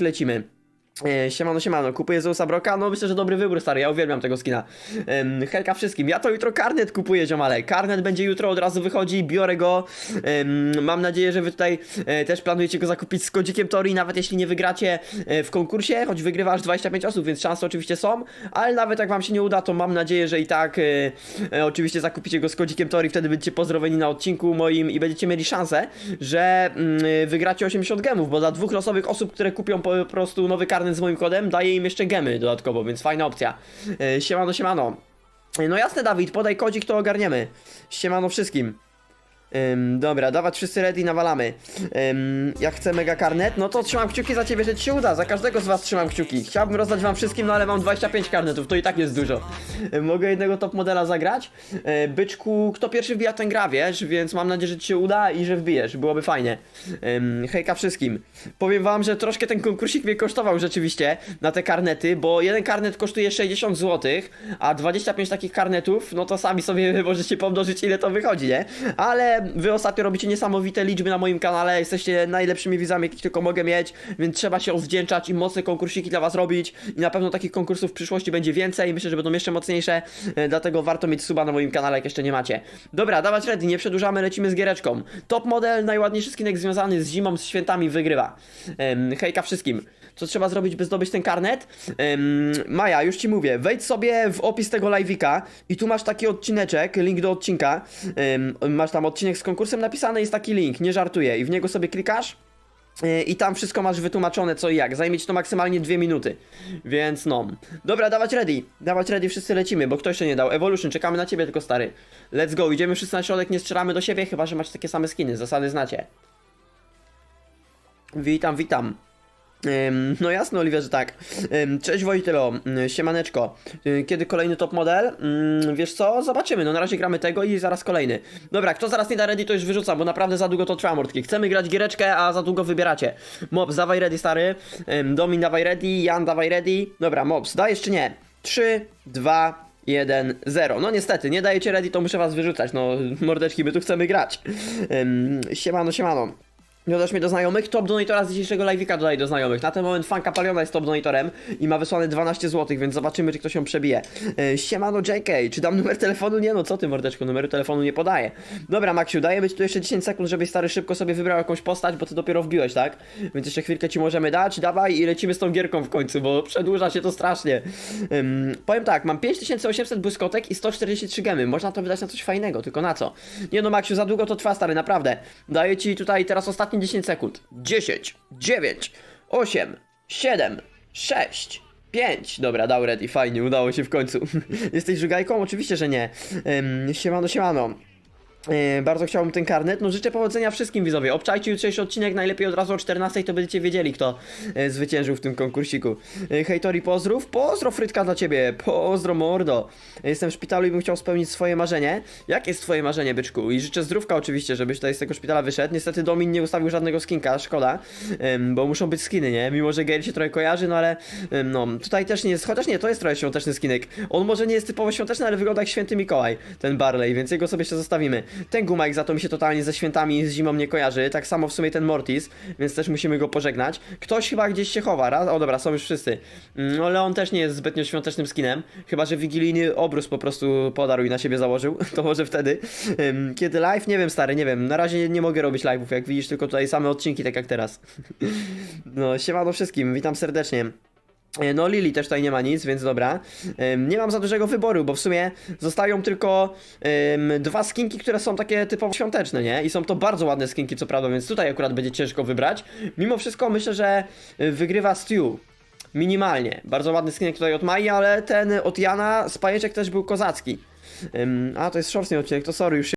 lecimy. E, Siemano, siemano, kupuję Zeusa Broka, no myślę, że dobry wybór, stary, ja uwielbiam tego skina. Em, Helka wszystkim, ja to jutro karnet kupuję, ziomale, karnet będzie jutro, od razu wychodzi, biorę go, Em, mam nadzieję, że wy tutaj e, też planujecie go zakupić z kodzikiem Tori, nawet jeśli nie wygracie e, w konkursie, choć wygrywa aż 25 osób, więc szanse oczywiście są, ale nawet jak wam się nie uda, to mam nadzieję, że i tak e, e, oczywiście zakupicie go z kodzikiem Tori, wtedy będziecie pozdrowieni na odcinku moim i będziecie mieli szansę, że mm, wygracie 80 gemów, bo dla dwóch losowych osób, które kupią po prostu nowy karnet z moim kodem, daję im jeszcze gemy dodatkowo, więc fajna opcja. E, Siemano, siemano. E, No jasne, Dawid, podaj kodzik, to ogarniemy. Siemano wszystkim. Ym, dobra, dawać wszyscy ready, nawalamy. Ym, jak chcę mega karnet, no to trzymam kciuki za ciebie, że ci się uda. Za każdego z was trzymam kciuki. Chciałbym rozdać wam wszystkim, no ale mam 25 karnetów, to i tak jest dużo. Ym, mogę jednego top modela zagrać. Byczku, kto pierwszy wbija, ten gra, wiesz, więc mam nadzieję, że ci się uda i że wbijesz, byłoby fajnie. Ym, hejka wszystkim. Powiem wam, że troszkę ten konkursik mnie kosztował rzeczywiście na te karnety, bo jeden karnet kosztuje 60 zł, a 25 takich karnetów, no to sami sobie możecie pomnożyć ile to wychodzi, nie? Ale wy ostatnio robicie niesamowite liczby na moim kanale, jesteście najlepszymi widzami, jakich tylko mogę mieć, więc trzeba się odwdzięczać i mocne konkursiki dla was robić i na pewno takich konkursów w przyszłości będzie więcej, myślę, że będą jeszcze mocniejsze, e, dlatego warto mieć suba na moim kanale, jak jeszcze nie macie. Dobra, dawać ready, nie przedłużamy, lecimy z giereczką. Top model, najładniejszy skinek związany z zimą, z świętami wygrywa. Hejka wszystkim. Co trzeba zrobić, by zdobyć ten karnet? Em, Maja, już ci mówię, wejdź sobie w opis tego live'ika i tu masz taki odcineczek, link do odcinka. Em, masz tam odcinek z konkursem napisany, jest taki link, nie żartuję, i w niego sobie klikasz. e, I tam wszystko masz wytłumaczone co i jak. Zajmie ci to maksymalnie dwie minuty. Więc no. Dobra, dawać ready. Dawać ready, wszyscy lecimy, bo kto jeszcze nie dał. Evolution, czekamy na ciebie tylko stary. Let's go, idziemy wszyscy na środek, nie strzelamy do siebie, chyba że macie takie same skiny. Zasady znacie. Witam, witam. No jasno, Oliwia, że tak. Cześć Wojtylo, siemaneczko. Kiedy kolejny top model? Wiesz co? Zobaczymy. No na razie gramy tego i zaraz kolejny. Dobra, kto zaraz nie da ready, to już wyrzucam, bo naprawdę za długo to trwa, mordki. Chcemy grać giereczkę, a za długo wybieracie. Mobs, dawaj ready, stary. Domin, dawaj ready. Jan, dawaj ready. Dobra, Mobs, dajesz czy nie? 3, 2, 1, 0. No niestety, nie dajecie ready, to muszę was wyrzucać. No, mordeczki, my tu chcemy grać. Siemano, siemano. Dodasz mnie do znajomych? Top donatora z dzisiejszego live'ika dodaj do znajomych. Na ten moment fanka Paliona jest top donatorem i ma wysłane 12 zł, więc zobaczymy, czy ktoś się przebije. E, siemano JK, czy dam numer telefonu? Nie no, co ty mordeczko, numeru telefonu nie podaję. Dobra Maksiu, dajemy ci tu jeszcze 10 sekund, żebyś stary szybko sobie wybrał jakąś postać, bo ty dopiero wbiłeś, tak? Więc jeszcze chwilkę ci możemy dać, dawaj i lecimy z tą gierką w końcu, bo przedłuża się to strasznie. Powiem tak, mam 5800 błyskotek i 143 gemy. Można to wydać na coś fajnego, tylko na co? Nie no Maksiu, za długo to trwa stary, naprawdę. Daję ci tutaj teraz ostatnie 10 sekund. 10, 9, 8, 7, 6, 5. Dobra, dał ready, fajnie, udało się w końcu. Jesteś żugajką? Oczywiście, że nie. Ym, siemano, siemano. Yy, bardzo chciałbym ten karnet. No życzę powodzenia wszystkim widzowie. Obczajcie jutrzejszy odcinek, najlepiej od razu o 14, to będziecie wiedzieli, kto yy, zwyciężył w tym konkursiku. Yy, hejtori, pozdrów. Pozdro frytka dla ciebie. Pozdro mordo. Jestem w szpitalu i bym chciał spełnić swoje marzenie. Jak jest twoje marzenie, byczku? I życzę zdrówka oczywiście, żebyś tutaj z tego szpitala wyszedł. Niestety Domin nie ustawił żadnego skinka, szkoda. Bo muszą być skiny, nie? Mimo, że Gale się trochę kojarzy, no ale no, tutaj też nie jest, chociaż nie, to jest trochę świąteczny skinek. On może nie jest typowo świąteczny, ale wygląda jak święty Mikołaj, ten Barley, więc jego sobie jeszcze zostawimy. Ten gumek za to mi się totalnie ze świętami i z zimą nie kojarzy, tak samo w sumie ten Mortis, więc też musimy go pożegnać. Ktoś chyba gdzieś się chowa, raz? O dobra, są już wszyscy. Mm, No Leon też nie jest zbytnio świątecznym skinem, chyba że wigilijny obrus po prostu podarł i na siebie założył, to może wtedy. Kiedy live? Nie wiem stary, nie wiem, na razie nie mogę robić live'ów, jak widzisz, tylko tutaj same odcinki, tak jak teraz. No, siemano wszystkim, witam serdecznie. E, No, Lili też tutaj nie ma nic, więc dobra. Nie mam za dużego wyboru, bo w sumie zostają tylko ym, dwa skinki, które są takie typowo świąteczne, nie? I są to bardzo ładne skinki, co prawda, więc tutaj akurat będzie ciężko wybrać. Mimo wszystko myślę, że y, wygrywa Stew. Minimalnie. Bardzo ładny skinek tutaj od Mai, ale ten od Jana z pajeczek też był kozacki. Ym, a, to jest shortny odcinek, to sorry, już się